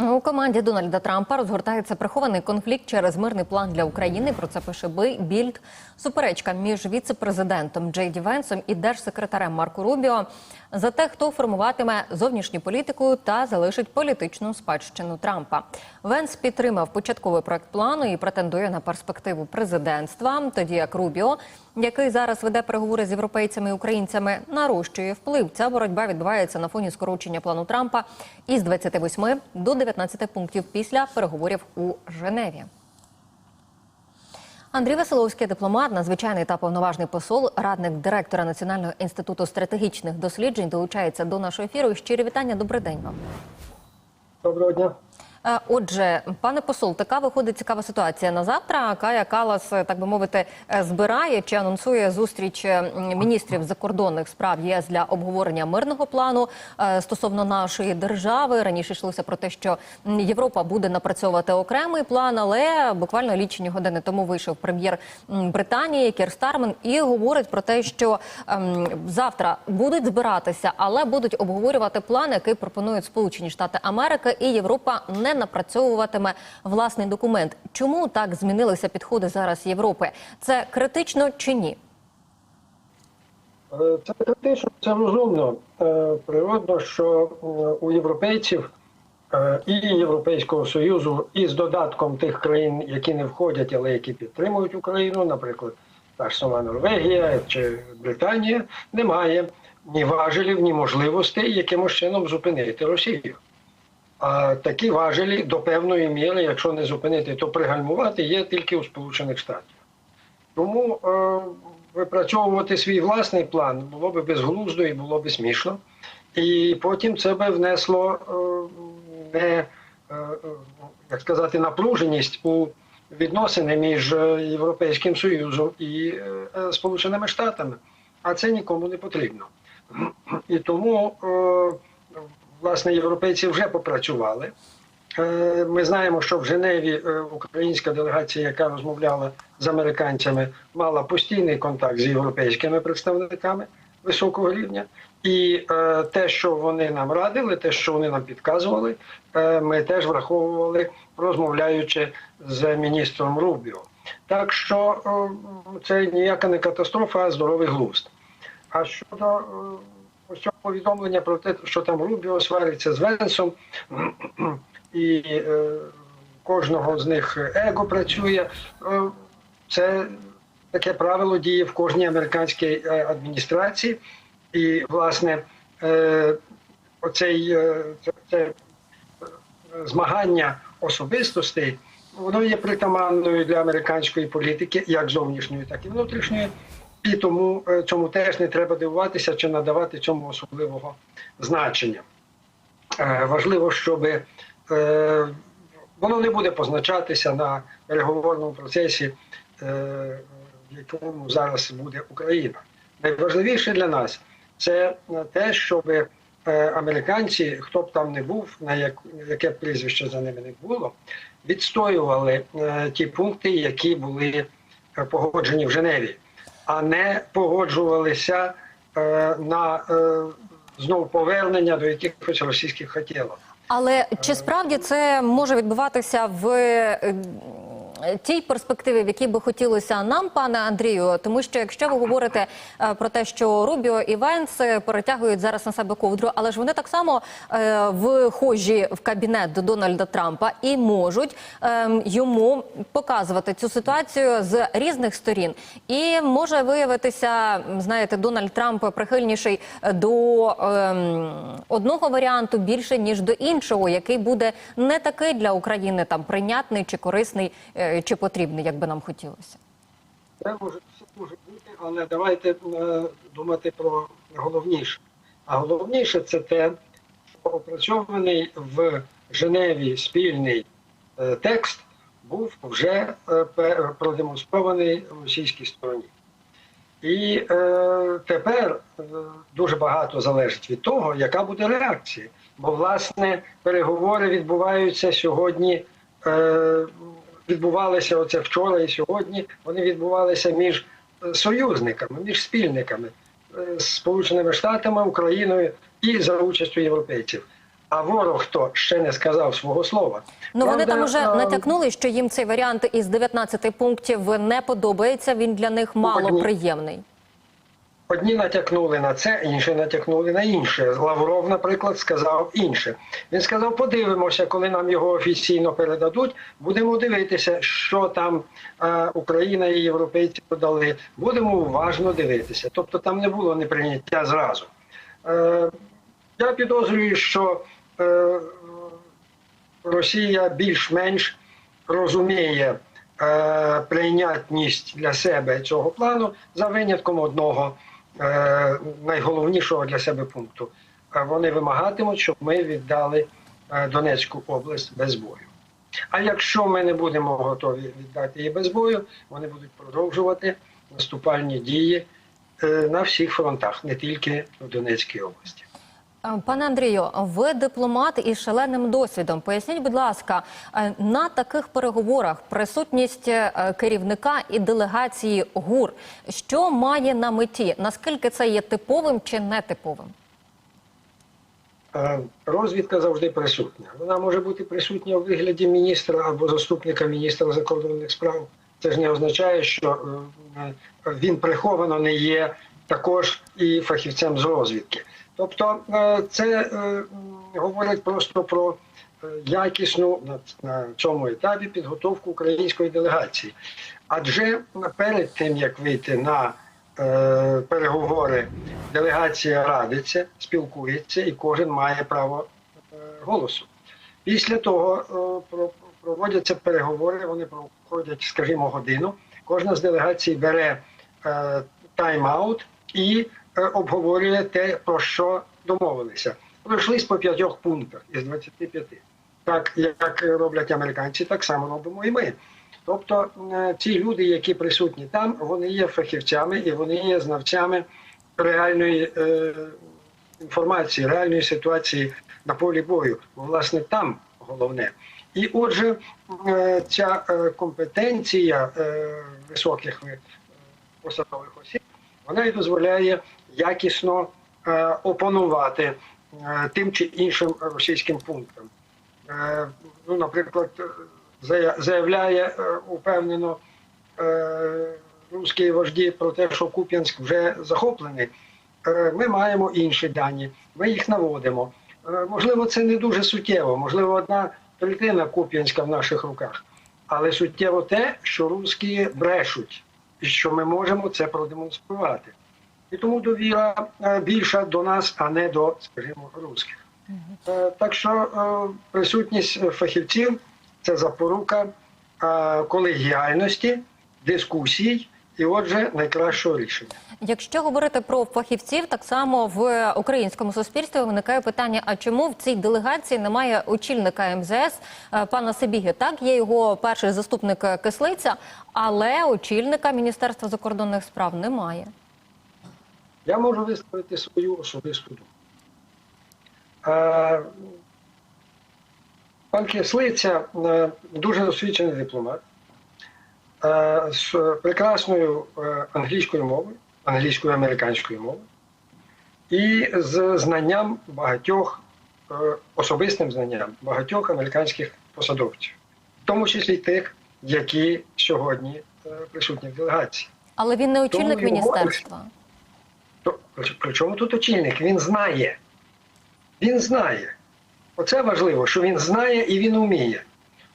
У команді Дональда Трампа розгортається прихований конфлікт через мирний план для України. Про це пише Би- Більд. Суперечка між віце-президентом Джей Ді Венсом і держсекретарем Марко Рубіо за те, хто формуватиме зовнішню політику та залишить політичну спадщину Трампа. Венс підтримав початковий проект плану і претендує на перспективу президентства. Тоді як Рубіо, який зараз веде переговори з європейцями і українцями, нарощує вплив. Ця боротьба відбувається на фоні скорочення плану Трампа із 28 до 19 пунктів після переговорів у Женеві. Андрій Веселовський, дипломат, надзвичайний та повноважний посол, радник директора Національного інституту стратегічних досліджень, долучається до нашого ефіру. Щирі вітання. Добрий день вам. Доброго дня. Е, Отже, пане посол, така виходить цікава ситуація на завтра. Кая Калас, е, так би мовити, е, збирає чи анонсує зустріч міністрів закордонних справ ЄС для обговорення мирного плану стосовно нашої держави. Раніше йшлося про те, що Європа буде напрацьовувати окремий план, але буквально лічені години тому вийшов прем'єр Британії Кір Стармен і говорить про те, що ем, завтра будуть збиратися, але будуть обговорювати план, який пропонують Сполучені Штати Америки, і Європа не напрацьовуватиме власний документ. Чому так змінилися підходи зараз Європи? Це критично чи ні? Е, Це критично, це розумно. Е, Природно, що е, у європейців і Європейського Союзу, і з додатком тих країн, які не входять, але які підтримують Україну, наприклад, та ж сама Норвегія чи Британія, немає ні важелів, ні можливостей якимось чином зупинити Росію. А такі важелі до певної міри, якщо не зупинити, то пригальмувати є тільки у Сполучених Штатів. Тому е, випрацьовувати свій власний план було би безглуздо і було би смішно. І потім це би внесло е, не, е, е, як сказати, напруженість у відносини між е, Європейським Союзом і е, Сполученими Штатами. А це нікому не потрібно. І тому, е, власне, європейці вже попрацювали. Е, Ми знаємо, що в Женеві е, українська делегація, яка розмовляла з американцями, мала постійний контакт з європейськими представниками високого рівня. І е, те, що вони нам радили, те, що вони нам підказували, ми теж враховували, розмовляючи з міністром Рубіо. Так що це ніяка не катастрофа, а здоровий глузд. А щодо повідомлення про те, що там Рубіо свариться з Венсом, і е, кожного з них его працює. Е, це таке правило діє в кожній американській е, адміністрації. І, власне, е, оцей е, це, це змагання особистостей, воно є притаманною для американської політики, як зовнішньої, так і внутрішньої. І тому е, цьому теж не треба дивуватися чи надавати цьому особливого значення. Е, Важливо, щоб е, воно не буде позначатися на переговорному процесі, в якому зараз буде Україна. Найважливіше для нас це те, щоб американці, хто б там не був, на яке прізвище за ними не було, відстоювали ті пункти, які були погоджені в Женеві, а не погоджувалися е, на е, знову повернення до якихось російських хотілок. Але чи справді це може відбуватися в е, тій перспективі, в якій би хотілося нам, пане Андрію? Тому що якщо ви говорите е, про те, що Рубіо і Венс е, перетягують зараз на себе ковдру, але ж вони так само е, вхожі в кабінет до Дональда Трампа і можуть е, йому показувати цю ситуацію з різних сторін. І може виявитися, знаєте, Дональд Трамп прихильніший до ем, одного варіанту більше ніж до іншого, який буде не такий для України там прийнятний чи корисний чи потрібний, як би нам хотілося. Це може все може бути, але давайте е, думати про головніше. А головніше це те, що опрацьований в Женеві спільний е, текст був вже е, продемонстрований російській стороні. І е, тепер е, дуже багато залежить від того, яка буде реакція. Бо, власне, переговори відбуваються сьогодні. Е, відбувалися оце вчора і сьогодні. Вони відбувалися між е, союзниками, між спільниками е, з Сполученими Штатами, Україною і за участю європейців. А ворог хто ще не сказав свого слова. Ну вони Правда, там уже а... натякнули, що їм цей варіант із 19 пунктів не подобається. Він для них мало приємний. Одні натякнули на це, інші натякнули на інше. Лавров, наприклад, сказав інше. Він сказав: подивимося, коли нам його офіційно передадуть. Будемо дивитися, що там е, Україна і європейці подали. Будемо уважно дивитися. Тобто там не було неприйняття зразу. Е, я підозрюю, що е, Росія більш-менш розуміє е, прийнятність для себе цього плану за винятком одного найголовнішого для себе пункту. Е, Вони вимагатимуть, щоб ми віддали е, Донецьку область без бою. А якщо ми не будемо готові віддати її без бою, вони будуть продовжувати наступальні дії е, на всіх фронтах, не тільки в Донецькій області. Е, Пане Андрію, ви дипломат із шаленим досвідом. Поясніть, будь ласка, е, на таких переговорах присутність е, керівника і делегації ГУР, що має на меті? Наскільки це є типовим чи нетиповим? Розвідка завжди присутня. Вона може бути присутня у вигляді міністра або заступника міністра закордонних справ. Це ж не означає, що він приховано не є також і фахівцем з розвідки. Тобто е, це е, говорить просто про е, якісну на, цьому етапі підготовку української делегації. Адже перед тим як вийти на переговори, делегація радиться, спілкується, і кожен має право голосу. Після того проводяться переговори, вони проходять, скажімо, годину. Кожна з делегацій бере тайм-аут і обговорює те, про що домовилися. Пройшлись по п'ятьох пунктах із 25. Так як роблять американці, так само робимо і ми. Тобто е, ці люди, які присутні там, вони є фахівцями і вони є знавцями реальної е, інформації, реальної ситуації на полі бою. Бо, власне, там головне. І отже, е, ця е, компетенція е, високих е, посадових осіб, вона і дозволяє якісно е, опанувати е, тим чи іншим російським пунктам. Е, ну, наприклад, зая- заявляє упевнено русські вожді про те, що Куп'янськ вже захоплений. Ми маємо інші дані, ми їх наводимо. Можливо, це не дуже суттєво, можливо, одна третина Куп'янська в наших руках. Але суттєво те, що русські брешуть, і що ми можемо це продемонструвати. І тому довіра е, більша до нас, а не до, скажімо, русських. Е, Так що е, присутність фахівців це запорука колегіальності, дискусій і, отже, найкращого рішення. Якщо говорити про фахівців, так само в українському суспільстві виникає питання: а чому в цій делегації немає очільника МЗС пана Сибіги? Так, є його перший заступник Кислиця, але очільника Міністерства закордонних справ немає. Я можу висловити свою особисту думку. Е, Пан Кислиця е, дуже досвідчений дипломат е, з прекрасною е, англійською мовою, англійською американською мовою, і з знанням багатьох, особистим знанням багатьох американських посадовців, в тому числі тих, які сьогодні присутні в делегації. Але він не очільник його- міністерства. То при- при чому тут очільник? Він знає. Він знає. Оце важливо, що він знає і він вміє.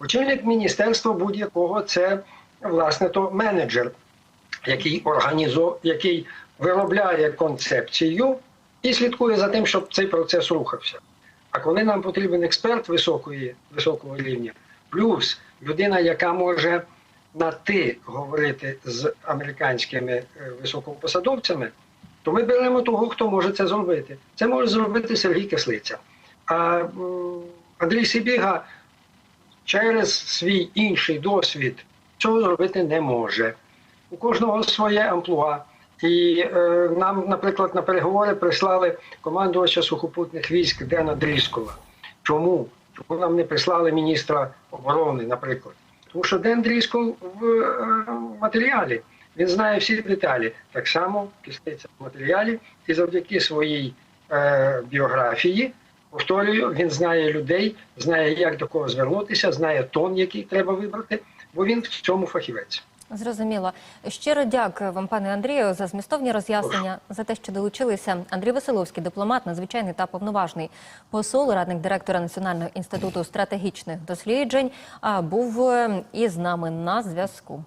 Очільник міністерства будь-якого це, власне, то менеджер, який організує, який виробляє концепцію і слідкує за тим, щоб цей процес рухався. А коли нам потрібен експерт високої, високого рівня, плюс людина, яка може на ти говорити з американськими е, високопосадовцями, то ми беремо того, хто може це зробити. Це може зробити Сергій Кислиця. А Андрій Сибіга через свій інший досвід цього зробити не може. У кожного своє амплуа. І е, нам, наприклад, на переговори прислали командувача сухопутних військ Дена Дріскова. Чому? Чому нам не прислали міністра оборони, наприклад? Тому що Ден Дріскол в е, матеріалі. Він знає всі деталі. Так само кислиця в матеріалі, і завдяки своїй е, біографії Повторюю, він знає людей, знає, як до кого звернутися, знає тон, який треба вибрати, бо він в цьому фахівець. Зрозуміло. Щиро дякую вам, пане Андрію, за змістовні роз'яснення, за те, що долучилися. Андрій Василовський, дипломат, надзвичайний та повноважний посол, радник директора Національного інституту стратегічних досліджень, був е, із нами на зв'язку.